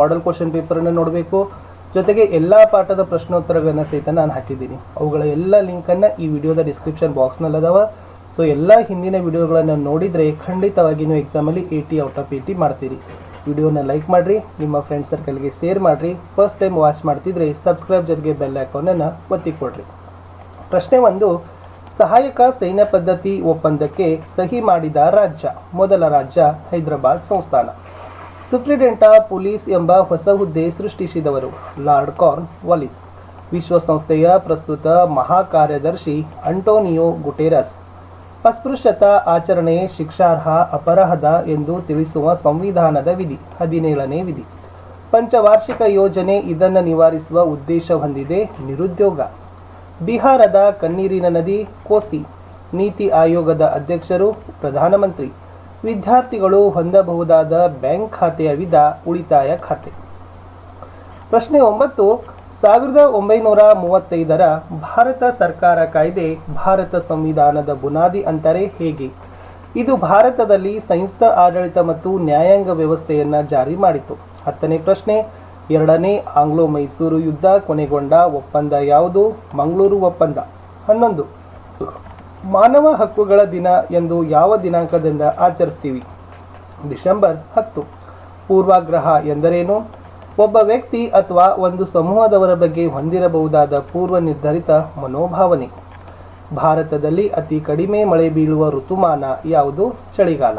Model question ಪೇಪರನ್ನು ನೋಡಬೇಕು. ಜೊತೆಗೆ ಎಲ್ಲ ಪಾಠದ ಪ್ರಶ್ನೋತ್ತರಗಳನ್ನು ಸಹಿತ ನಾನು ಹಾಕಿದ್ದೀನಿ. ಅವುಗಳ ಎಲ್ಲ ಲಿಂಕನ್ನು ಈ ವಿಡಿಯೋದ ಡಿಸ್ಕ್ರಿಪ್ಷನ್ ಬಾಕ್ಸ್ನಲ್ಲಿ ಅದಾವ ಸೊ ಎಲ್ಲ ಹಿಂದಿನ ವಿಡಿಯೋಗಳನ್ನು ನೋಡಿದರೆ ಖಂಡಿತವಾಗಿ ಎಕ್ಸಾಮಲ್ಲಿ ಟಿ ಔಟ್ ಆಫ್ ಏಯ್ಟಿ ಮಾಡ್ತೀರಿ. ವಿಡಿಯೋನ ಲೈಕ್ ಮಾಡಿರಿ, ನಿಮ್ಮ ಫ್ರೆಂಡ್ ಸರ್ಕಲ್ಗೆ ಶೇರ್ ಮಾಡಿರಿ. ಫಸ್ಟ್ ಟೈಮ್ ವಾಚ್ ಮಾಡ್ತಿದ್ರೆ ಸಬ್ಸ್ಕ್ರೈಬ್ ಜೊತೆಗೆ ಬೆಲ್ ಐಕಾನನ್ನು ಒತ್ತಿ ಕೊಡ್ರಿ. ಪ್ರಶ್ನೆ ಒಂದು, ಸಹಾಯಕ ಸೈನ್ಯ ಪದ್ಧತಿ ಒಪ್ಪಂದಕ್ಕೆ ಸಹಿ ಮಾಡಿದ ರಾಜ್ಯ, ಮೊದಲ ರಾಜ್ಯ ಹೈದರಾಬಾದ್ ಸಂಸ್ಥಾನ. ಸುಪ್ರಿಡೆಂಟ ಪೊಲೀಸ್ ಎಂಬ ಹೊಸ ಹುದ್ದೆ ಸೃಷ್ಟಿಸಿದವರು ಲಾರ್ಡ್ ಕಾರ್ನ್ ವಾಲಿಸ್. ವಿಶ್ವಸಂಸ್ಥೆಯ ಪ್ರಸ್ತುತ ಮಹಾಕಾರ್ಯದರ್ಶಿ ಅಂಟೋನಿಯೋ ಗುಟೆರಸ್. ಅಸ್ಪೃಶ್ಯತಾ ಆಚರಣೆ ಶಿಕ್ಷಾರ್ಹ ಅಪರಾಧ ಎಂದು ತಿಳಿಸುವ ಸಂವಿಧಾನದ ವಿಧಿ, ಹದಿನೇಳನೇ ವಿಧಿ. ಪಂಚವಾರ್ಷಿಕ ಯೋಜನೆ ಇದನ್ನು ನಿವಾರಿಸುವ ಉದ್ದೇಶ ಹೊಂದಿದೆ ನಿರುದ್ಯೋಗ. ಬಿಹಾರದ ಕಣ್ಣೀರಿನ ನದಿ ಕೋಸಿ. ನೀತಿ ಆಯೋಗದ ಅಧ್ಯಕ್ಷರು, ಪ್ರಧಾನಮಂತ್ರಿ. ವಿದ್ಯಾರ್ಥಿಗಳು ಹೊಂದಬಹುದಾದ ಬ್ಯಾಂಕ್ ಖಾತೆಯ ವಿಧ ಉಳಿತಾಯ ಖಾತೆ. ಪ್ರಶ್ನೆ ಒಂಬತ್ತು, ಸಾವಿರದ ಒಂಬೈನೂರ ಮೂವತ್ತೈದರ ಭಾರತ ಸರ್ಕಾರ ಕಾಯ್ದೆ ಭಾರತ ಸಂವಿಧಾನದ ಬುನಾದಿ ಅಂತಾರೆ ಹೇಗೆ? ಇದು ಭಾರತದಲ್ಲಿ ಸಂಯುಕ್ತ ಆಡಳಿತ ಮತ್ತು ನ್ಯಾಯಾಂಗ ವ್ಯವಸ್ಥೆಯನ್ನು ಜಾರಿ ಮಾಡಿತು. ಹತ್ತನೇ ಪ್ರಶ್ನೆ, ಎರಡನೇ ಆಂಗ್ಲೋ ಮೈಸೂರು ಯುದ್ಧ ಕೊನೆಗೊಂಡ ಒಪ್ಪಂದ ಯಾವುದು? ಮಂಗಳೂರು ಒಪ್ಪಂದ. ಹನ್ನೊಂದು ಮಾನವ ಹಕ್ಕುಗಳ ದಿನ ಎಂದು ಯಾವ ದಿನಾಂಕದಿಂದ ಆಚರಿಸ್ತೀವಿ? ಡಿಸೆಂಬರ್ ಹತ್ತು. ಪೂರ್ವಾಗ್ರಹ ಎಂದರೇನು? ಒಬ್ಬ ವ್ಯಕ್ತಿ ಅಥವಾ ಒಂದು ಸಮೂಹದವರ ಬಗ್ಗೆ ಹೊಂದಿರಬಹುದಾದ ಪೂರ್ವ ನಿರ್ಧರಿತ ಮನೋಭಾವನೆ. ಭಾರತದಲ್ಲಿ ಅತಿ ಕಡಿಮೆ ಮಳೆ ಬೀಳುವ ಋತುಮಾನ ಯಾವುದು? ಚಳಿಗಾಲ.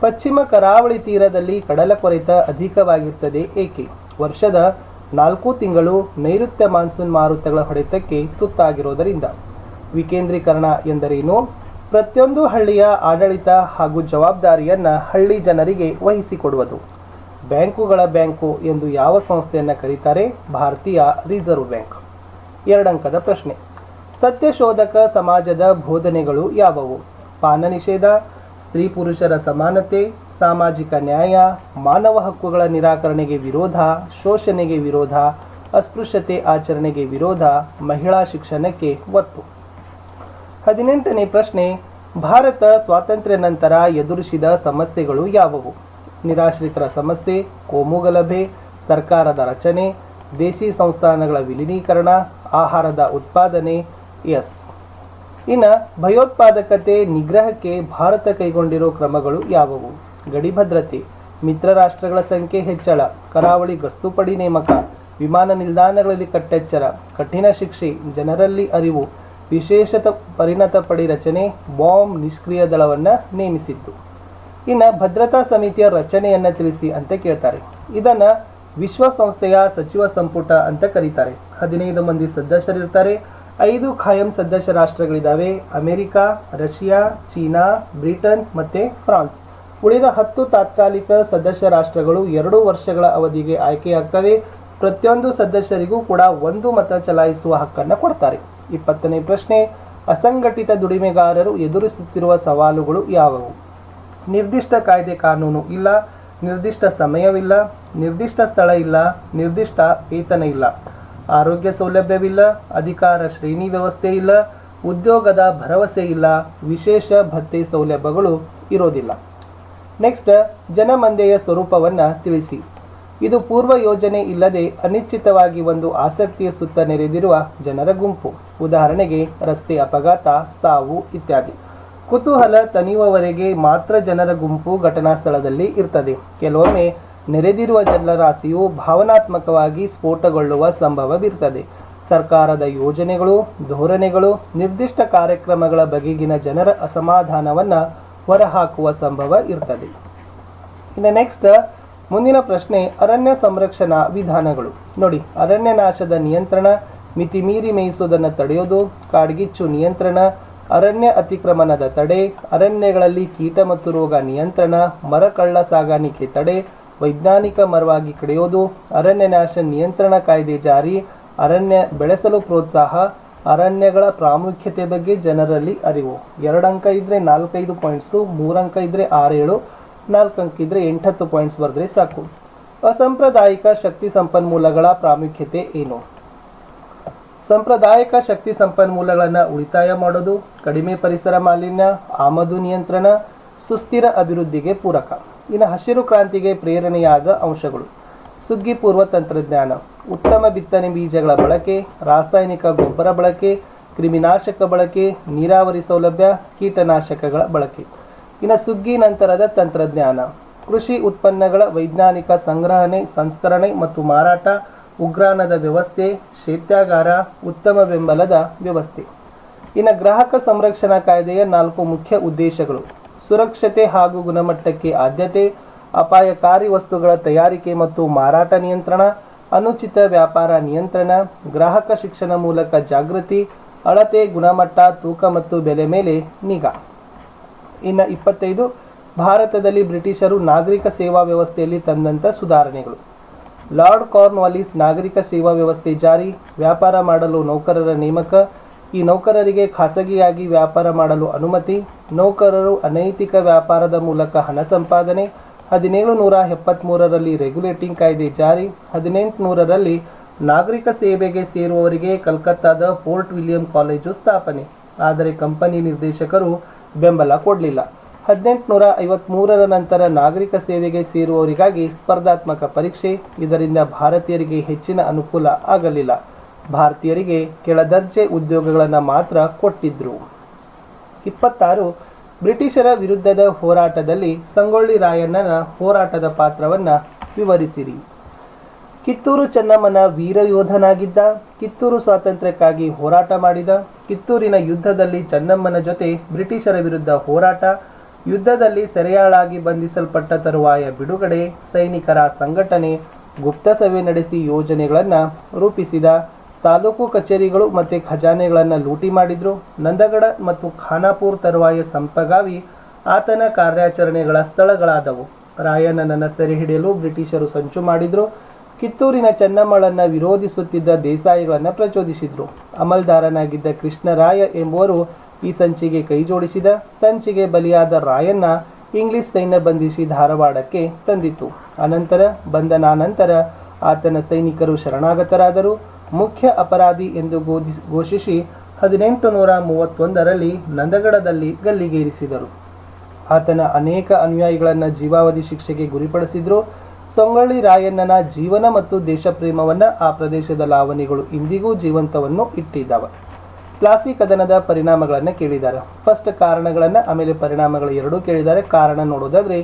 ಪಶ್ಚಿಮ ಕರಾವಳಿ ತೀರದಲ್ಲಿ ಕಡಲ ಕೊರೆತ ಅಧಿಕವಾಗಿರುತ್ತದೆ ಏಕೆ? ವರ್ಷದ ನಾಲ್ಕು ತಿಂಗಳು ನೈಋತ್ಯ ಮಾನ್ಸೂನ್ ಮಾರುತಗಳ ಹೊಡೆತಕ್ಕೆ ತುತ್ತಾಗಿರೋದರಿಂದ. ವಿಕೇಂದ್ರೀಕರಣ ಎಂದರೇನು? ಪ್ರತಿಯೊಂದು ಹಳ್ಳಿಯ ಆಡಳಿತ ಹಾಗೂ ಜವಾಬ್ದಾರಿಯನ್ನು ಹಳ್ಳಿ ಜನರಿಗೆ ವಹಿಸಿಕೊಡುವುದು. ಬ್ಯಾಂಕುಗಳ ಬ್ಯಾಂಕು ಎಂದು ಯಾವ ಸಂಸ್ಥೆಯನ್ನು ಕರೀತಾರೆ? ಭಾರತೀಯ ರಿಸರ್ವ್ ಬ್ಯಾಂಕ್. ಎರಡಂಕದ ಪ್ರಶ್ನೆ. ಸತ್ಯಶೋಧಕ ಸಮಾಜದ ಬೋಧನೆಗಳು ಯಾವುವು? ಪಾನ ನಿಷೇಧ, ಸ್ತ್ರೀ ಪುರುಷರ ಸಮಾನತೆ, ಸಾಮಾಜಿಕ ನ್ಯಾಯ, ಮಾನವ ಹಕ್ಕುಗಳ ನಿರಾಕರಣೆಗೆ ವಿರೋಧ, ಶೋಷಣೆಗೆ ವಿರೋಧ, ಅಸ್ಪೃಶ್ಯತೆ ಆಚರಣೆಗೆ ವಿರೋಧ, ಮಹಿಳಾ ಶಿಕ್ಷಣಕ್ಕೆ ಒತ್ತು. ಹದಿನೆಂಟನೇ ಪ್ರಶ್ನೆ, ಭಾರತ ಸ್ವಾತಂತ್ರ್ಯ ನಂತರ ಎದುರಿಸಿದ ಸಮಸ್ಯೆಗಳು ಯಾವುವು? ನಿರಾಶ್ರಿತರ ಸಮಸ್ಯೆ ಕೋಮುಗಲಭೆ ಸರ್ಕಾರದ ರಚನೆ, ದೇಶಿ ಸಂಸ್ಥಾನಗಳ ವಿಲೀನೀಕರಣ, ಆಹಾರದ ಉತ್ಪಾದನೆ, ಎಸ್. ಇನ್ನು, ಭಯೋತ್ಪಾದಕತೆ ನಿಗ್ರಹಕ್ಕೆ ಭಾರತ ಕೈಗೊಂಡಿರೋ ಕ್ರಮಗಳು ಯಾವುವು? ಗಡಿ ಭದ್ರತೆ, ಮಿತ್ರ ರಾಷ್ಟ್ರಗಳ ಸಂಖ್ಯೆ ಹೆಚ್ಚಳ, ಕರಾವಳಿ ಗಸ್ತುಪಡಿ ನೇಮಕ, ವಿಮಾನ ನಿಲ್ದಾಣಗಳಲ್ಲಿ ಕಟ್ಟೆಚ್ಚರ, ಕಠಿಣ ಶಿಕ್ಷೆ, ಜನರಲ್ಲಿ ಅರಿವು ವಿಶೇಷ ಪರಿಣತ ಪಡಿ ರಚನೆ ಬಾಂಬ್ ನಿಷ್ಕ್ರಿಯ ದಳವನ್ನು ನೇಮಿಸಿತ್ತು. ಇನ್ನು ಭದ್ರತಾ ಸಮಿತಿಯ ರಚನೆಯನ್ನ ತಿಳಿಸಿ ಅಂತ ಕೇಳ್ತಾರೆ. ಇದನ್ನ ವಿಶ್ವಸಂಸ್ಥೆಯ ಸಚಿವ ಸಂಪುಟ ಅಂತ ಕರೀತಾರೆ. ಹದಿನೈದು ಮಂದಿ ಸದಸ್ಯರಿರ್ತಾರೆ ಐದು ಖಾಯಂ ಸದಸ್ಯ ರಾಷ್ಟ್ರಗಳಿದ್ದಾವೆ ಅಮೆರಿಕ, ರಷ್ಯಾ, ಚೀನಾ, ಬ್ರಿಟನ್ ಮತ್ತೆ ಫ್ರಾನ್ಸ್. ಉಳಿದ ಹತ್ತು ತಾತ್ಕಾಲಿಕ ಸದಸ್ಯ ರಾಷ್ಟ್ರಗಳು ಎರಡು ವರ್ಷಗಳ ಅವಧಿಗೆ ಆಯ್ಕೆಯಾಗ್ತವೆ. ಪ್ರತಿಯೊಂದು ಸದಸ್ಯರಿಗೂ ಕೂಡ ಒಂದು ಮತ ಚಲಾಯಿಸುವ ಹಕ್ಕನ್ನು ಕೊಡ್ತಾರೆ. ಇಪ್ಪತ್ತನೇ ಪ್ರಶ್ನೆ, ಅಸಂಘಟಿತ ದುಡಿಮೆಗಾರರು ಎದುರಿಸುತ್ತಿರುವ ಸವಾಲುಗಳು ಯಾವುವು? ನಿರ್ದಿಷ್ಟ ಕಾಯ್ದೆ ಕಾನೂನು ಇಲ್ಲ, ನಿರ್ದಿಷ್ಟ ಸಮಯವಿಲ್ಲ, ನಿರ್ದಿಷ್ಟ ಸ್ಥಳ ಇಲ್ಲ, ನಿರ್ದಿಷ್ಟ ವೇತನ ಇಲ್ಲ, ಆರೋಗ್ಯ ಸೌಲಭ್ಯವಿಲ್ಲ, ಅಧಿಕಾರ ಶ್ರೇಣಿ ವ್ಯವಸ್ಥೆ ಇಲ್ಲ, ಉದ್ಯೋಗದ ಭರವಸೆ ಇಲ್ಲ, ವಿಶೇಷ ಭತ್ತೆ ಸೌಲಭ್ಯಗಳು ಇರೋದಿಲ್ಲ. ನೆಕ್ಸ್ಟ್, ಜನಮಂದೆಯ ಸ್ವರೂಪವನ್ನ ತಿಳಿಸಿ. ಇದು ಪೂರ್ವ ಯೋಜನೆ ಇಲ್ಲದೆ ಅನಿಶ್ಚಿತವಾಗಿ ಒಂದು ಆಸಕ್ತಿಯ ಸುತ್ತ ನೆರೆದಿರುವ ಜನರ ಗುಂಪು. ಉದಾಹರಣೆಗೆ, ರಸ್ತೆ ಅಪಘಾತ, ಸಾವು ಇತ್ಯಾದಿ. ಕುತೂಹಲ ತನಿಯುವವರೆಗೆ ಮಾತ್ರ ಜನರ ಗುಂಪು ಘಟನಾ ಸ್ಥಳದಲ್ಲಿ ಇರ್ತದೆ. ಕೆಲವೊಮ್ಮೆ ನೆರೆದಿರುವ ಜಲರಾಶಿಯು ಭಾವನಾತ್ಮಕವಾಗಿ ಸ್ಫೋಟಗೊಳ್ಳುವ ಸಂಭವವಿರ್ತದೆ. ಸರ್ಕಾರದ ಯೋಜನೆಗಳು, ಧೋರಣೆಗಳು, ನಿರ್ದಿಷ್ಟ ಕಾರ್ಯಕ್ರಮಗಳ ಬಗೆಗಿನ ಜನರ ಅಸಮಾಧಾನವನ್ನು ಹೊರಹಾಕುವ ಸಂಭವ ಇರ್ತದೆ. ಇನ್ನು ನೆಕ್ಸ್ಟ್ ಮುಂದಿನ ಪ್ರಶ್ನೆ ಅರಣ್ಯ ಸಂರಕ್ಷಣಾ ವಿಧಾನಗಳು. ನೋಡಿ, ಅರಣ್ಯ ನಾಶದ ನಿಯಂತ್ರಣ, ಮಿತಿ ಮೀರಿ ಮೇಯಿಸುವುದನ್ನು ತಡೆಯೋದು, ಕಾಡ್ಗಿಚ್ಚು ನಿಯಂತ್ರಣ, ಅರಣ್ಯ ಅತಿಕ್ರಮಣದ ತಡೆ, ಅರಣ್ಯಗಳಲ್ಲಿ ಕೀಟ ಮತ್ತು ರೋಗ ನಿಯಂತ್ರಣ ಮರಕಳ್ಳ ಸಾಗಾಣಿಕೆ ತಡೆ, ವೈಜ್ಞಾನಿಕ ಮರವಾಗಿ ಕಡಿಯೋದು, ಅರಣ್ಯ ನಾಶ ನಿಯಂತ್ರಣ ಕಾಯ್ದೆ ಜಾರಿ, ಅರಣ್ಯ ಬೆಳೆಸಲು ಪ್ರೋತ್ಸಾಹ, ಅರಣ್ಯಗಳ ಪ್ರಾಮುಖ್ಯತೆ ಬಗ್ಗೆ ಜನರಲ್ಲಿ ಅರಿವು. ಎರಡಂಕ ಇದ್ರೆ ನಾಲ್ಕೈದು ಪಾಯಿಂಟ್ಸು, ಮೂರಂಕ ಇದ್ರೆ ಆರೇಳು ನಾಲ್ಕು ಅಂಕ ಇದ್ರೆ ಎಂಟತ್ತು ಪಾಯಿಂಟ್ಸ್ ಬರೆದ್ರೆ ಸಾಕು. ಅಸಾಂಪ್ರದಾಯಿಕ ಶಕ್ತಿ ಸಂಪನ್ಮೂಲಗಳ ಪ್ರಾಮುಖ್ಯತೆ ಏನು? ಸಾಂಪ್ರದಾಯಿಕ ಶಕ್ತಿ ಸಂಪನ್ಮೂಲಗಳನ್ನು ಉಳಿತಾಯ ಮಾಡೋದು, ಕಡಿಮೆ ಪರಿಸರ ಮಾಲಿನ್ಯ, ಆಮದು ನಿಯಂತ್ರಣ, ಸುಸ್ಥಿರ ಅಭಿವೃದ್ಧಿಗೆ ಪೂರಕ. ಇನ್ನು ಹಸಿರು ಕ್ರಾಂತಿಗೆ ಪ್ರೇರಣೆಯಾದ ಅಂಶಗಳು. ಸುಗ್ಗಿ ಪೂರ್ವ ತಂತ್ರಜ್ಞಾನ, ಉತ್ತಮ ಬಿತ್ತನೆ ಬೀಜಗಳ ಬಳಕೆ, ರಾಸಾಯನಿಕ ಗೊಬ್ಬರ ಬಳಕೆ, ಕ್ರಿಮಿನಾಶಕ ಬಳಕೆ, ನೀರಾವರಿ ಸೌಲಭ್ಯ, ಕೀಟನಾಶಕಗಳ ಬಳಕೆ. ಇನ್ನು ಸುಗ್ಗಿ ನಂತರದ ತಂತ್ರಜ್ಞಾನ. ಕೃಷಿ ಉತ್ಪನ್ನಗಳ ವೈಜ್ಞಾನಿಕ ಸಂಗ್ರಹಣೆ, ಸಂಸ್ಕರಣೆ ಮತ್ತು ಮಾರಾಟ, ಉಗ್ರಾಣದ ವ್ಯವಸ್ಥೆ, ಶೈತ್ಯಾಗಾರ, ಉತ್ತಮ ಬೆಂಬಲದ ವ್ಯವಸ್ಥೆ. ಇನ್ನು ಗ್ರಾಹಕ ಸಂರಕ್ಷಣಾ ಕಾಯ್ದೆಯ ನಾಲ್ಕು ಮುಖ್ಯ ಉದ್ದೇಶಗಳು. ಸುರಕ್ಷತೆ ಹಾಗೂ ಗುಣಮಟ್ಟಕ್ಕೆ ಆದ್ಯತೆ, ಅಪಾಯಕಾರಿ ವಸ್ತುಗಳ ತಯಾರಿಕೆ ಮತ್ತು ಮಾರಾಟ ನಿಯಂತ್ರಣ, ಅನುಚಿತ ವ್ಯಾಪಾರ ನಿಯಂತ್ರಣ, ಗ್ರಾಹಕ ಶಿಕ್ಷಣ ಮೂಲಕ ಜಾಗೃತಿ, ಅಳತೆ, ಗುಣಮಟ್ಟ, ತೂಕ ಮತ್ತು ಬೆಲೆ ಮೇಲೆ ನಿಗಾ. ಇನ್ನು ಇಪ್ಪತ್ತೈದು, ಭಾರತದಲ್ಲಿ ಬ್ರಿಟಿಷರು ನಾಗರಿಕ ಸೇವಾ ವ್ಯವಸ್ಥೆಯಲ್ಲಿ ತಂದಂಥ ಸುಧಾರಣೆಗಳು. ಲಾರ್ಡ್ ಕಾರ್ನ್ವಾಲಿಸ್ ನಾಗರಿಕ ಸೇವಾ ವ್ಯವಸ್ಥೆ ಜಾರಿ, ವ್ಯಾಪಾರ ಮಾಡಲು ನೌಕರರ ನೇಮಕ, ಈ ನೌಕರರಿಗೆ ಖಾಸಗಿಯಾಗಿ ವ್ಯಾಪಾರ ಮಾಡಲು ಅನುಮತಿ, ನೌಕರರು ಅನೈತಿಕ ವ್ಯಾಪಾರದ ಮೂಲಕ ಹಣ ಸಂಪಾದನೆ ಹದಿನೇಳು ನೂರ ಎಪ್ಪತ್ತ್ಮೂರರಲ್ಲಿ ರೆಗ್ಯುಲೇಟಿಂಗ್ ಕಾಯ್ದೆ ಜಾರಿ ಹದಿನೆಂಟು ನೂರರಲ್ಲಿ ನಾಗರಿಕ ಸೇವೆಗೆ ಸೇರುವವರಿಗೆ ಕಲ್ಕತ್ತಾದ ಫೋರ್ಟ್ ವಿಲಿಯಂ ಕಾಲೇಜು ಸ್ಥಾಪನೆ. ಆದರೆ ಕಂಪನಿ ನಿರ್ದೇಶಕರು ಬೆಂಬಲ ಕೊಡಲಿಲ್ಲ. ಹದಿನೆಂಟುನೂರ ಐವತ್ಮೂರರ ನಂತರ ನಾಗರಿಕ ಸೇವೆಗೆ ಸೇರುವವರಿಗಾಗಿ ಸ್ಪರ್ಧಾತ್ಮಕ ಪರೀಕ್ಷೆ, ಇದರಿಂದ ಭಾರತೀಯರಿಗೆ ಹೆಚ್ಚಿನ ಅನುಕೂಲ ಆಗಲಿಲ್ಲ. ಭಾರತೀಯರಿಗೆ ಕೆಳದರ್ಜೆ ಉದ್ಯೋಗಗಳನ್ನು ಮಾತ್ರ ಕೊಟ್ಟಿದ್ರು. ಇಪ್ಪತ್ತಾರು, ಬ್ರಿಟಿಷರ ವಿರುದ್ಧದ ಹೋರಾಟದಲ್ಲಿ ಸಂಗೊಳ್ಳಿ ರಾಯಣ್ಣನ ಹೋರಾಟದ ಪಾತ್ರವನ್ನು ವಿವರಿಸಿರಿ. ಕಿತ್ತೂರು ಚೆನ್ನಮ್ಮನ ವೀರ ಯೋಧನಾಗಿದ್ದ ಕಿತ್ತೂರು ಸ್ವಾತಂತ್ರ್ಯಕ್ಕಾಗಿ ಹೋರಾಟ ಮಾಡಿದ ಕಿತ್ತೂರಿನ ಯುದ್ಧದಲ್ಲಿ ಚೆನ್ನಮ್ಮನ ಜೊತೆ ಬ್ರಿಟಿಷರ ವಿರುದ್ಧ ಹೋರಾಟ, ಯುದ್ಧದಲ್ಲಿ ಸೆರೆಯಾಳಾಗಿ ಬಂಧಿಸಲ್ಪಟ್ಟ ತರುವಾಯ ಬಿಡುಗಡೆ ಸೈನಿಕರ ಸಂಘಟನೆ ಗುಪ್ತ ಸಭೆ ನಡೆಸಿ ಯೋಜನೆಗಳನ್ನು ರೂಪಿಸಿದ. ತಾಲೂಕು ಕಚೇರಿಗಳು ಮತ್ತು ಖಜಾನೆಗಳನ್ನು ಲೂಟಿ ಮಾಡಿದ್ರು. ನಂದಗಡ ಮತ್ತು ಖಾನಾಪುರ್ ತರುವಾಯ ಸಂಪಗಾವಿ ಆತನ ಕಾರ್ಯಾಚರಣೆಗಳ ಸ್ಥಳಗಳಾದವು. ರಾಯಣ್ಣನನ್ನು ಸೆರೆ ಹಿಡಿಯಲು ಬ್ರಿಟಿಷರು ಸಂಚು ಮಾಡಿದ್ರು. ಕಿತ್ತೂರಿನ ಚೆನ್ನಮ್ಮಳನ್ನ ವಿರೋಧಿಸುತ್ತಿದ್ದ ದೇಸಾಯಿಗಳನ್ನು ಪ್ರಚೋದಿಸಿದ್ರು. ಅಮಲ್ದಾರನಾಗಿದ್ದ ಕೃಷ್ಣರಾಯ ಎಂಬುವರು ಈ ಸಂಚಿಗೆ ಕೈಜೋಡಿಸಿದ ಸಂಚಿಗೆ ಬಲಿಯಾದ ರಾಯನ್ನ ಇಂಗ್ಲಿಷ್ ಸೈನ್ಯ ಬಂಧಿಸಿ ಧಾರವಾಡಕ್ಕೆ ತಂದಿತು ಅನಂತರ ಬಂಧನಾನಂತರ ಆತನ ಸೈನಿಕರು ಶರಣಾಗತರಾದರು. ಮುಖ್ಯ ಅಪರಾಧಿ ಎಂದು ಘೋಷಿ- ಘೋಷಿಸಿ ಹದಿನೆಂಟು ನೂರ ಮೂವತ್ತೊಂದರಲ್ಲಿ ನಂದಗಡದಲ್ಲಿ ಗಲ್ಲಿಗೇರಿಸಿದರು. ಆತನ ಅನೇಕ ಅನುಯಾಯಿಗಳನ್ನು ಜೀವಾವಧಿ ಶಿಕ್ಷೆಗೆ ಗುರಿಪಡಿಸಿದ್ರು. ಸಂಗೊಳ್ಳಿ ರಾಯಣ್ಣನ ಜೀವನ ಮತ್ತು ದೇಶಪ್ರೇಮವನ್ನ ಆ ಪ್ರದೇಶದ ಲಾವಣಿಗಳು ಇಂದಿಗೂ ಜೀವಂತವನ್ನು ಇಟ್ಟಿದ್ದಾವೆ. ಪ್ಲಾಸಿ ಕದನದ ಪರಿಣಾಮಗಳನ್ನು ಕೇಳಿದ್ದಾರೆ. ಫಸ್ಟ್ ಕಾರಣಗಳನ್ನು, ಆಮೇಲೆ ಪರಿಣಾಮಗಳು ಎರಡೂ ಕೇಳಿದ್ದಾರೆ. ಕಾರಣ ನೋಡೋದಾದ್ರೆ,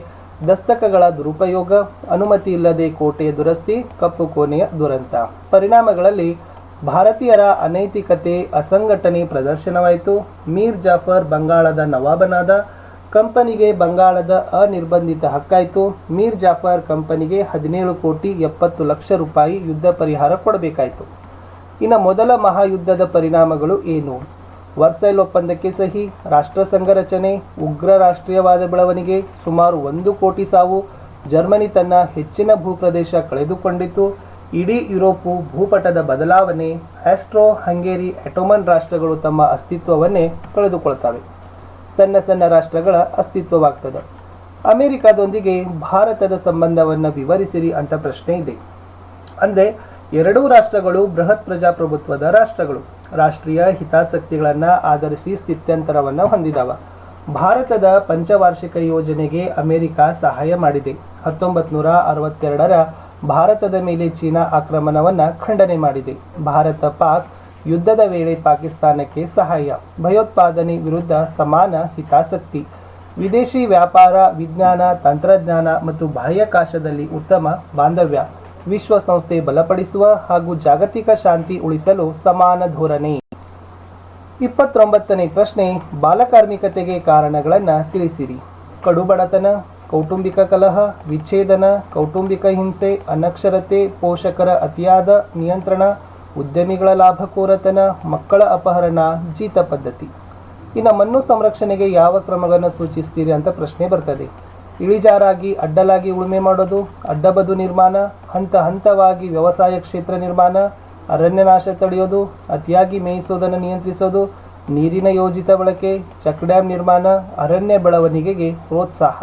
ದಸ್ತಕಗಳ ದುರುಪಯೋಗ, ಅನುಮತಿ ಇಲ್ಲದೆ ಕೋಟೆಯ ದುರಸ್ತಿ, ಕಪ್ಪು ಕೋಣೆಯ ದುರಂತ. ಪರಿಣಾಮಗಳಲ್ಲಿ ಭಾರತೀಯರ ಅನೈತಿಕತೆ, ಅಸಂಘಟನೆ ಪ್ರದರ್ಶನವಾಯಿತು. ಮೀರ್ ಜಾಫರ್ ಬಂಗಾಳದ ನವಾಬನಾದ ಕಂಪನಿಗೆ ಬಂಗಾಳದ ಅನಿರ್ಬಂಧಿತ ಹಕ್ಕಾಯಿತು. ಮೀರ್ ಜಾಫರ್ ಕಂಪನಿಗೆ ಹದಿನೇಳು ಕೋಟಿ ಎಪ್ಪತ್ತು ಲಕ್ಷ ರೂಪಾಯಿ ಯುದ್ಧ ಪರಿಹಾರ ಕೊಡಬೇಕಾಯಿತು. ಇನ್ನು ಮೊದಲ ಮಹಾಯುದ್ಧದ ಪರಿಣಾಮಗಳು ಏನು? ವರ್ಸೈಲ್ ಒಪ್ಪಂದಕ್ಕೆ ಸಹಿ ರಾಷ್ಟ್ರಸಂಘ ರಚನೆ, ಉಗ್ರ ರಾಷ್ಟ್ರೀಯವಾದ ಬೆಳವಣಿಗೆ, ಸುಮಾರು ಒಂದು ಕೋಟಿ ಸಾವು. ಜರ್ಮನಿ ತನ್ನ ಹೆಚ್ಚಿನ ಭೂಪ್ರದೇಶ ಕಳೆದುಕೊಂಡಿತು. ಇಡೀ ಯುರೋಪು ಭೂಪಟದ ಬದಲಾವಣೆ. ಆಸ್ಟ್ರೋ ಹಂಗೇರಿ ಅಟೋಮನ್ ರಾಷ್ಟ್ರಗಳು ತಮ್ಮ ಅಸ್ತಿತ್ವವನ್ನೇ ಕಳೆದುಕೊಳ್ತವೆ. ಸಣ್ಣ ಸಣ್ಣ ರಾಷ್ಟ್ರಗಳ ಅಸ್ತಿತ್ವವಾಗ್ತದೆ. ಅಮೆರಿಕದೊಂದಿಗೆ ಭಾರತದ ಸಂಬಂಧವನ್ನು ವಿವರಿಸಿರಿ ಅಂತ ಪ್ರಶ್ನೆ ಇದೆ. ಅಂದರೆ ಎರಡೂ ರಾಷ್ಟ್ರಗಳು ಬೃಹತ್ ಪ್ರಜಾಪ್ರಭುತ್ವದ ರಾಷ್ಟ್ರಗಳು. ರಾಷ್ಟ್ರೀಯ ಹಿತಾಸಕ್ತಿಗಳನ್ನು ಆಧರಿಸಿ ಸ್ಥಿತ್ಯಂತರವನ್ನು ಹೊಂದಿದವ. ಭಾರತದ ಪಂಚವಾರ್ಷಿಕ ಯೋಜನೆಗೆ ಅಮೆರಿಕ ಸಹಾಯ ಮಾಡಿದೆ. ಹತ್ತೊಂಬತ್ತು ನೂರ ಅರವತ್ತೆರಡರ ಭಾರತದ ಮೇಲೆ ಚೀನಾ ಆಕ್ರಮಣವನ್ನು ಖಂಡನೆ ಮಾಡಿದೆ. ಭಾರತ ಪಾಕ್ ಯುದ್ಧದ ವೇಳೆ ಪಾಕಿಸ್ತಾನಕ್ಕೆ ಸಹಾಯ. ಭಯೋತ್ಪಾದನೆ ವಿರುದ್ಧ ಸಮಾನ ಹಿತಾಸಕ್ತಿ. ವಿದೇಶಿ ವ್ಯಾಪಾರ, ವಿಜ್ಞಾನ, ತಂತ್ರಜ್ಞಾನ ಮತ್ತು ಬಾಹ್ಯಾಕಾಶದಲ್ಲಿ ಉತ್ತಮ ಬಾಂಧವ್ಯ. ವಿಶ್ವಸಂಸ್ಥೆ ಬಲಪಡಿಸುವ ಹಾಗೂ ಜಾಗತಿಕ ಶಾಂತಿ ಉಳಿಸಲು ಸಮಾನ ಧೋರಣೆ. ಇಪ್ಪತ್ತೊಂಬತ್ತನೇ ಪ್ರಶ್ನೆ, ಬಾಲಕಾರ್ಮಿಕತೆಗೆ ಕಾರಣಗಳನ್ನು ತಿಳಿಸಿರಿ. ಕಡುಬಡತನ, ಕೌಟುಂಬಿಕ ಕಲಹ, ವಿಚ್ಛೇದನ, ಕೌಟುಂಬಿಕ ಹಿಂಸೆ, ಅನಕ್ಷರತೆ, ಪೋಷಕರ ಅತಿಯಾದ ನಿಯಂತ್ರಣ ಉದ್ಯಮಿಗಳ ಲಾಭಕೋರತನ ಮಕ್ಕಳ ಅಪಹರಣ ಜೀತ ಪದ್ಧತಿ. ಇನ್ನು ಮಣ್ಣು ಸಂರಕ್ಷಣೆಗೆ ಯಾವ ಕ್ರಮಗಳನ್ನು ಸೂಚಿಸ್ತೀರಿ ಅಂತ ಪ್ರಶ್ನೆ ಬರ್ತದೆ. ಇಳಿಜಾರಾಗಿ, ಅಡ್ಡಲಾಗಿ ಉಳುಮೆ ಮಾಡೋದು ಅಡ್ಡಬದು ನಿರ್ಮಾಣ, ಹಂತ ಹಂತವಾಗಿ ವ್ಯವಸಾಯ ಕ್ಷೇತ್ರ ನಿರ್ಮಾಣ ಅರಣ್ಯನಾಶ ತಡೆಯೋದು, ಅತಿಯಾಗಿ ಮೇಯಿಸೋದನ್ನು ನಿಯಂತ್ರಿಸೋದು, ನೀರಿನ ಯೋಜಿತ ಬಳಕೆ, ಚೆಕ್ ಡ್ಯಾಂ ನಿರ್ಮಾಣ, ಅರಣ್ಯ ಬೆಳವಣಿಗೆಗೆ ಪ್ರೋತ್ಸಾಹ.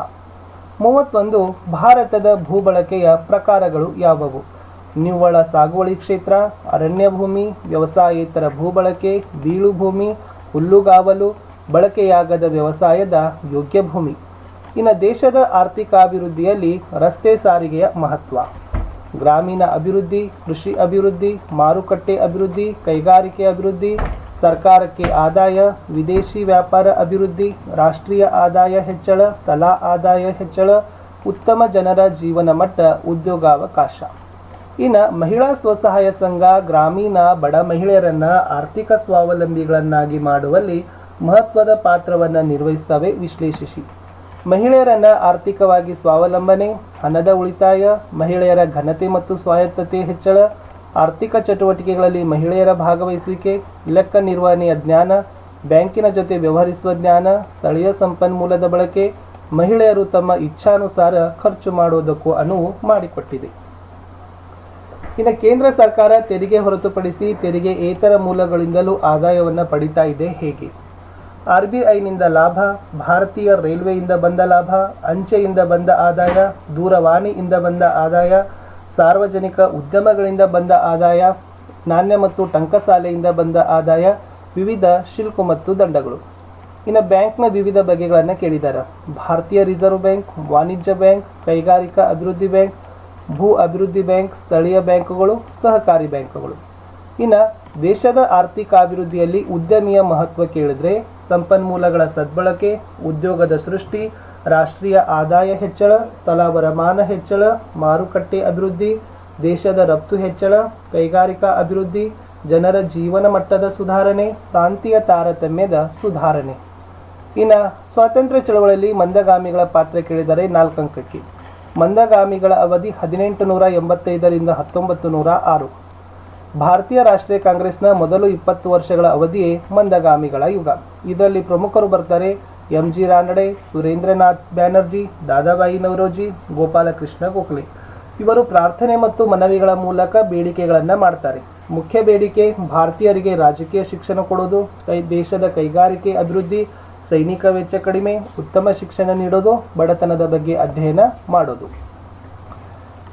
ಮೂವತ್ತೊಂದು, ಭಾರತದ ಭೂಬಳಕೆಯ ಪ್ರಕಾರಗಳು ಯಾವುವು? ನಿವ್ವಳ ಸಾಗುವಳಿ ಕ್ಷೇತ್ರ, ಅರಣ್ಯ ಭೂಮಿ, ವ್ಯವಸಾಯೇತರ ಭೂಬಳಕೆ, ಬೀಳು ಭೂಮಿ, ಹುಲ್ಲುಗಾವಲು, ಬಳಕೆಯಾಗದ ವ್ಯವಸಾಯದ ಯೋಗ್ಯ ಭೂಮಿ. ಇನ್ನು ದೇಶದ ಆರ್ಥಿಕಾಭಿವೃದ್ಧಿಯಲ್ಲಿ ರಸ್ತೆ ಸಾರಿಗೆಯ ಮಹತ್ವ. ಗ್ರಾಮೀಣ ಅಭಿವೃದ್ಧಿ, ಕೃಷಿ ಅಭಿವೃದ್ಧಿ, ಮಾರುಕಟ್ಟೆ ಅಭಿವೃದ್ಧಿ, ಕೈಗಾರಿಕೆ ಅಭಿವೃದ್ಧಿ, ಸರ್ಕಾರಕ್ಕೆ ಆದಾಯ, ವಿದೇಶಿ ವ್ಯಾಪಾರ ಅಭಿವೃದ್ಧಿ, ರಾಷ್ಟ್ರೀಯ ಆದಾಯ ಹೆಚ್ಚಳ, ತಲಾ ಆದಾಯ ಹೆಚ್ಚಳ, ಉತ್ತಮ ಜನರ ಜೀವನ ಮಟ್ಟ ಉದ್ಯೋಗಾವಕಾಶ. ಇನ್ನು ಮಹಿಳಾ ಸ್ವಸಹಾಯ ಸಂಘ ಗ್ರಾಮೀಣ ಬಡ ಮಹಿಳೆಯರನ್ನ ಆರ್ಥಿಕ ಸ್ವಾವಲಂಬಿಗಳನ್ನಾಗಿ ಮಾಡುವಲ್ಲಿ ಮಹತ್ವದ ಪಾತ್ರವನ್ನು ನಿರ್ವಹಿಸ್ತವೆ ವಿಶ್ಲೇಷಿಸಿ. ಮಹಿಳೆಯರನ್ನ ಆರ್ಥಿಕವಾಗಿ ಸ್ವಾವಲಂಬನೆ, ಹಣದ ಉಳಿತಾಯ, ಮಹಿಳೆಯರ ಘನತೆ ಮತ್ತು ಸ್ವಾಯತ್ತತೆ ಹೆಚ್ಚಳ, ಆರ್ಥಿಕ ಚಟುವಟಿಕೆಗಳಲ್ಲಿ ಮಹಿಳೆಯರ ಭಾಗವಹಿಸುವಿಕೆ ಲೆಕ್ಕ ನಿರ್ವಹಣೆಯ ಜ್ಞಾನ, ಬ್ಯಾಂಕಿನ ಜೊತೆ ವ್ಯವಹರಿಸುವ ಜ್ಞಾನ, ಸ್ಥಳೀಯ ಸಂಪನ್ಮೂಲದ ಬಳಕೆ, ಮಹಿಳೆಯರು ತಮ್ಮ ಇಚ್ಛಾನುಸಾರ ಖರ್ಚು ಮಾಡುವುದಕ್ಕೂ ಅನುವು ಮಾಡಿಕೊಟ್ಟಿದೆ. ಇನ್ನು ಕೇಂದ್ರ ಸರ್ಕಾರ ತೆರಿಗೆ ಹೊರತುಪಡಿಸಿ ತೆರಿಗೆ ಏತರ ಮೂಲಗಳಿಂದಲೂ ಆದಾಯವನ್ನು ಪಡಿತಾ ಇದೆ. ಹೇಗೆ? ಆರ್ ಬಿ ಐನಿಂದ ಲಾಭ, ಭಾರತೀಯ ರೈಲ್ವೆಯಿಂದ ಬಂದ ಲಾಭ, ಅಂಚೆಯಿಂದ ಬಂದ ಆದಾಯ, ದೂರವಾಣಿಯಿಂದ ಬಂದ ಆದಾಯ, ಸಾರ್ವಜನಿಕ ಉದ್ಯಮಗಳಿಂದ ಬಂದ ಆದಾಯ, ನಾಣ್ಯ ಮತ್ತು ಟಂಕಸಾಲೆಯಿಂದ ಬಂದ ಆದಾಯ, ವಿವಿಧ ಶುಲ್ಕ ಮತ್ತು ದಂಡಗಳು. ಇನ್ನು ಬ್ಯಾಂಕ್ನ ವಿವಿಧ ಬಗೆಗಳನ್ನು ಕೇಳಿದ್ದಾರೆ ಭಾರತೀಯ ರಿಸರ್ವ್ ಬ್ಯಾಂಕ್, ವಾಣಿಜ್ಯ ಬ್ಯಾಂಕ್, ಕೈಗಾರಿಕಾ ಅಭಿವೃದ್ಧಿ ಬ್ಯಾಂಕ್ ಭೂ ಅಭಿವೃದ್ಧಿ ಬ್ಯಾಂಕ್, ಸ್ಥಳೀಯ ಬ್ಯಾಂಕುಗಳು, ಸಹಕಾರಿ ಬ್ಯಾಂಕುಗಳು. ಇನ್ನು ದೇಶದ ಆರ್ಥಿಕ ಅಭಿವೃದ್ಧಿಯಲ್ಲಿ ಉದ್ಯಮಿಯ ಮಹತ್ವ ಕೇಳಿದ್ರೆ ಸಂಪನ್ಮೂಲಗಳ ಸದ್ಬಳಕೆ, ಉದ್ಯೋಗದ ಸೃಷ್ಟಿ, ರಾಷ್ಟ್ರೀಯ ಆದಾಯ ಹೆಚ್ಚಳ, ತಲಾ ವರಮಾನ ಹೆಚ್ಚಳ, ಮಾರುಕಟ್ಟೆ ಅಭಿವೃದ್ಧಿ, ದೇಶದ ರಫ್ತು ಹೆಚ್ಚಳ, ಕೈಗಾರಿಕಾ ಅಭಿವೃದ್ಧಿ, ಜನರ ಜೀವನ ಮಟ್ಟದ ಸುಧಾರಣೆ, ಪ್ರಾಂತೀಯ ತಾರತಮ್ಯದ ಸುಧಾರಣೆ. ಇನ್ನು ಸ್ವಾತಂತ್ರ್ಯ ಚಳವಳಿಯಲ್ಲಿ ಮಂದಗಾಮಿಗಳ ಪಾತ್ರ ಕೇಳಿದರೆ ನಾಲ್ಕು ಅಂಕಕ್ಕೆ ಮಂದಗಾಮಿಗಳ ಅವಧಿ ಹದಿನೆಂಟು ನೂರ ಎಂಬತ್ತೈದರಿಂದ ಹತ್ತೊಂಬತ್ತು ನೂರ ಆರು. ಭಾರತೀಯ ರಾಷ್ಟ್ರೀಯ ಕಾಂಗ್ರೆಸ್ನ ಮೊದಲು ಇಪ್ಪತ್ತು ವರ್ಷಗಳ ಅವಧಿಯೇ ಮಂದಗಾಮಿಗಳ ಯುಗ. ಇದರಲ್ಲಿ ಪ್ರಮುಖರು ಬರ್ತಾರೆ ಎಂ ಜಿ ರಾನಡೆ, ಸುರೇಂದ್ರನಾಥ್ ಬ್ಯಾನರ್ಜಿ, ದಾದಾಬಾಯಿ ನವರೋಜಿ, ಗೋಪಾಲಕೃಷ್ಣ ಗೋಖಲೆ. ಇವರು ಪ್ರಾರ್ಥನೆ ಮತ್ತು ಮನವಿಗಳ ಮೂಲಕ ಬೇಡಿಕೆಗಳನ್ನು ಮಾಡ್ತಾರೆ. ಮುಖ್ಯ ಬೇಡಿಕೆ, ಭಾರತೀಯರಿಗೆ ರಾಜಕೀಯ ಶಿಕ್ಷಣ ಕೊಡೋದು, ಕೈ ದೇಶದ ಕೈಗಾರಿಕೆ ಅಭಿವೃದ್ಧಿ ಸೈನಿಕ ವೆಚ್ಚ ಕಡಿಮೆ, ಉತ್ತಮ ಶಿಕ್ಷಣ ನೀಡೋದು, ಬಡತನದ ಬಗ್ಗೆ ಅಧ್ಯಯನ ಮಾಡೋದು.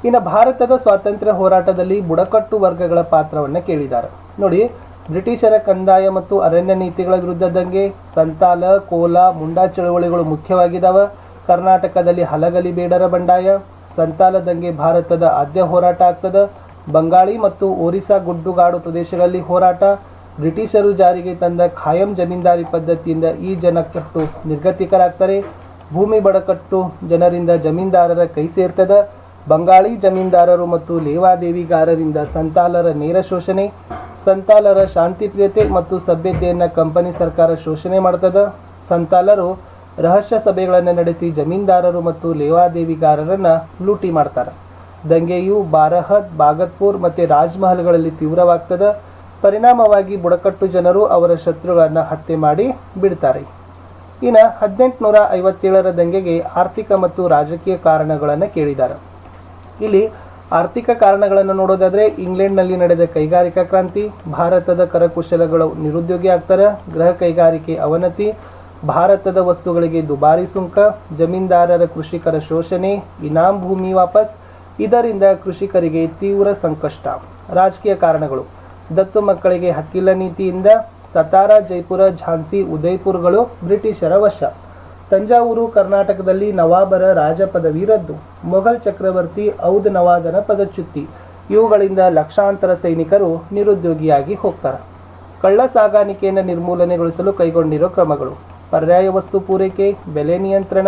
ಇನ್ನು ಭಾರತದ ಸ್ವಾತಂತ್ರ್ಯ ಹೋರಾಟದಲ್ಲಿ ಬುಡಕಟ್ಟು ವರ್ಗಗಳ ಪಾತ್ರವನ್ನು ಕೇಳಿದ್ದಾರೆ. ನೋಡಿ, ಬ್ರಿಟಿಷರ ಕಂದಾಯ ಮತ್ತು ಅರಣ್ಯ ನೀತಿಗಳ ವಿರುದ್ಧ ದಂಗೆ ಸಂತಾಲ, ಕೋಲ, ಮುಂಡಾ ಚಳವಳಿಗಳು ಮುಖ್ಯವಾಗಿದ್ದಾವೆ ಕರ್ನಾಟಕದಲ್ಲಿ ಹಲಗಲಿ ಬೇಡರ ಬಂಡಾಯ. ಸಂತಾಲ ದಂಗೆ ಭಾರತದ ಆದ್ಯ ಹೋರಾಟ ಆಗ್ತದೆ. ಬಂಗಾಳಿ ಮತ್ತು ಒರಿಸ್ಸಾ ಗುಡ್ಡುಗಾಡು ಪ್ರದೇಶಗಳಲ್ಲಿ ಹೋರಾಟ. ಬ್ರಿಟಿಷರು ಜಾರಿಗೆ ತಂದ ಖಾಯಂ ಜಮೀನ್ದಾರಿ ಪದ್ಧತಿಯಿಂದ ಈ ಜನಕಟ್ಟು ನಿರ್ಗತಿಕರಾಗ್ತಾರೆ ಭೂಮಿ ಬಡಕಟ್ಟು ಜನರಿಂದ ಜಮೀನ್ದಾರರ ಕೈ ಸೇರ್ತದ. ಬಂಗಾಳಿ ಜಮೀನ್ದಾರರು ಮತ್ತು ಲೇವಾದೇವಿಗಾರರಿಂದ ಸಂತಾಲರ ನೇರ ಶೋಷಣೆ. ಸಂತಾಲರ ಶಾಂತಿಪ್ರಿಯತೆ ಮತ್ತು ಸಭ್ಯತೆಯನ್ನು ಕಂಪನಿ ಸರ್ಕಾರ ಶೋಷಣೆ ಮಾಡ್ತದ. ಸಂತಾಲರು ರಹಸ್ಯ ಸಭೆಗಳನ್ನು ನಡೆಸಿ ಜಮೀನ್ದಾರರು ಮತ್ತು ಲೇವಾದೇವಿಗಾರರನ್ನು ಲೂಟಿ ಮಾಡ್ತಾರೆ. ದಂಗೆಯು ಬಾರಹತ್ ಬಾಗತ್ಪುರ್ ಮತ್ತು ರಾಜ್ಮಹಲ್ಗಳಲ್ಲಿ ತೀವ್ರವಾಗ್ತದ. ಪರಿಣಾಮವಾಗಿ ಬುಡಕಟ್ಟು ಜನರು ಅವರ ಶತ್ರುಗಳನ್ನು ಹತ್ಯೆ ಮಾಡಿ ಬಿಡ್ತಾರೆ. ಇನ್ನು ಹದಿನೆಂಟುನೂರ ಐವತ್ತೇಳರ ದಂಗೆಗೆ ಆರ್ಥಿಕ ಮತ್ತು ರಾಜಕೀಯ ಕಾರಣಗಳನ್ನು ಕೇಳಿದ್ದಾರೆ ಇಲ್ಲಿ ಆರ್ಥಿಕ ಕಾರಣಗಳನ್ನು ನೋಡೋದಾದರೆ ಇಂಗ್ಲೆಂಡ್ನಲ್ಲಿ ನಡೆದ ಕೈಗಾರಿಕಾ ಕ್ರಾಂತಿ, ಭಾರತದ ಕರಕುಶಲಗಳು ನಿರುದ್ಯೋಗಿ ಆಗ್ತಾರೆ, ಗೃಹ ಕೈಗಾರಿಕೆ ಅವನತಿ, ಭಾರತದ ವಸ್ತುಗಳಿಗೆ ದುಬಾರಿ ಸುಂಕ, ಜಮೀನ್ದಾರರ ಕೃಷಿಕರ ಶೋಷಣೆ, ಇನಾಮ್ ಭೂಮಿ ವಾಪಸ್, ಇದರಿಂದ ಕೃಷಿಕರಿಗೆ ತೀವ್ರ ಸಂಕಷ್ಟ, ರಾಜಕೀಯ ಕಾರಣಗಳು. ದತ್ತು ಮಕ್ಕಳಿಗೆ ಹಕ್ಕಿಲ್ಲ ನೀತಿಯಿಂದ ಸತಾರ, ಜೈಪುರ, ಝಾನ್ಸಿ ಉದಯ್ಪುರ್ಗಳು ಬ್ರಿಟಿಷರ ವಶ. ತಂಜಾವೂರು, ಕರ್ನಾಟಕದಲ್ಲಿ ನವಾಬರ ರಾಜ ಪದವಿ ರದ್ದು. ಮೊಘಲ್ ಚಕ್ರವರ್ತಿ ಔದ್ ನವಾದನ ಪದಚ್ಯುತಿ. ಇವುಗಳಿಂದ ಲಕ್ಷಾಂತರ ಸೈನಿಕರು ನಿರುದ್ಯೋಗಿಯಾಗಿ ಹೋಗ್ತಾರೆ. ಕಳ್ಳ ಸಾಗಾಣಿಕೆಯನ್ನು ನಿರ್ಮೂಲನೆಗೊಳಿಸಲು ಕೈಗೊಂಡಿರೋ ಕ್ರಮಗಳು. ಪರ್ಯಾಯ ವಸ್ತು ಪೂರೈಕೆ, ಬೆಲೆ ನಿಯಂತ್ರಣ,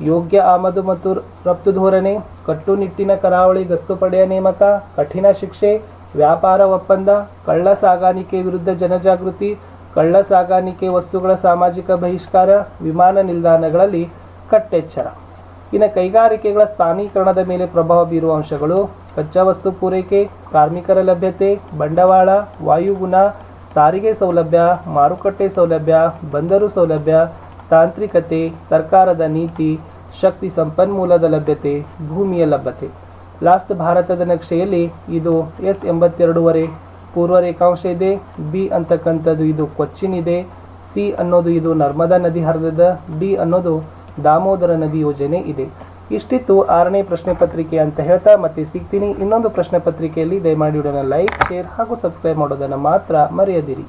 ಯೋಗ್ಯ ಆಮದು ಮತ್ತು ರಫ್ತು ಧೋರಣೆ, ಕಟ್ಟುನಿಟ್ಟಿನ ಕರಾವಳಿ ಗಸ್ತು ಪಡೆಯ ನೇಮಕ, ಕಠಿಣ ಶಿಕ್ಷೆ ವ್ಯಾಪಾರ ಒಪ್ಪಂದ, ಕಳ್ಳ ಸಾಗಾಣಿಕೆ ವಿರುದ್ಧ ಜನಜಾಗೃತಿ, ಕಳ್ಳ ಸಾಗಾಣಿಕೆ ವಸ್ತುಗಳ ಸಾಮಾಜಿಕ ಬಹಿಷ್ಕಾರ, ವಿಮಾನ ನಿಲ್ದಾಣಗಳಲ್ಲಿ ಕಟ್ಟೆಚ್ಚರ. ಇನ್ನು ಕೈಗಾರಿಕೆಗಳ ಸ್ಥಾನೀಕರಣದ ಮೇಲೆ ಪ್ರಭಾವ ಬೀರುವ ಅಂಶಗಳು, ಕಚ್ಚಾ ವಸ್ತು ಪೂರೈಕೆ, ಕಾರ್ಮಿಕರ ಲಭ್ಯತೆ, ಬಂಡವಾಳ, ವಾಯುಗುಣ, ಸಾರಿಗೆ ಸೌಲಭ್ಯ, ಮಾರುಕಟ್ಟೆ ಸೌಲಭ್ಯ, ಬಂದರು ಸೌಲಭ್ಯ, ತಾಂತ್ರಿಕತೆ, ಸರ್ಕಾರದ ನೀತಿ, ಶಕ್ತಿ ಸಂಪನ್ಮೂಲದ ಲಭ್ಯತೆ, ಭೂಮಿಯ ಲಭ್ಯತೆ. ಲಾಸ್ಟ್ ಭಾರತದ ನಕ್ಷೆಯಲ್ಲಿ ಇದು ಎಸ್ ಎಂಬತ್ತೆರಡೂವರೆ ಪೂರ್ವ ರೇಖಾಂಶ ಇದೆ, ಬಿ ಅಂತಕ್ಕಂಥದ್ದು ಇದು ಕೊಚ್ಚಿನ್ ಇದೆ, ಸಿ ಅನ್ನೋದು ಇದು ನರ್ಮದಾ ನದಿ ಹರಿದದ ಡಿ ಅನ್ನೋದು ದಾಮೋದರ ನದಿ ಯೋಜನೆ ಇದೆ. ಇಷ್ಟಿತ್ತು ಆರನೇ ಪ್ರಶ್ನೆ ಪತ್ರಿಕೆ ಅಂತ ಹೇಳ್ತಾ ಮತ್ತೆ ಸಿಗ್ತೀನಿ. ಇನ್ನೊಂದು ಪ್ರಶ್ನೆ ಪತ್ರಿಕೆಯಲ್ಲಿ ದಯಮಾಡಿ ವಿಡಿಯೋನ ಲೈಕ್, ಶೇರ್ ಹಾಗೂ ಸಬ್ಸ್ಕ್ರೈಬ್ ಮಾಡೋದನ್ನು ಮಾತ್ರ ಮರೆಯದಿರಿ.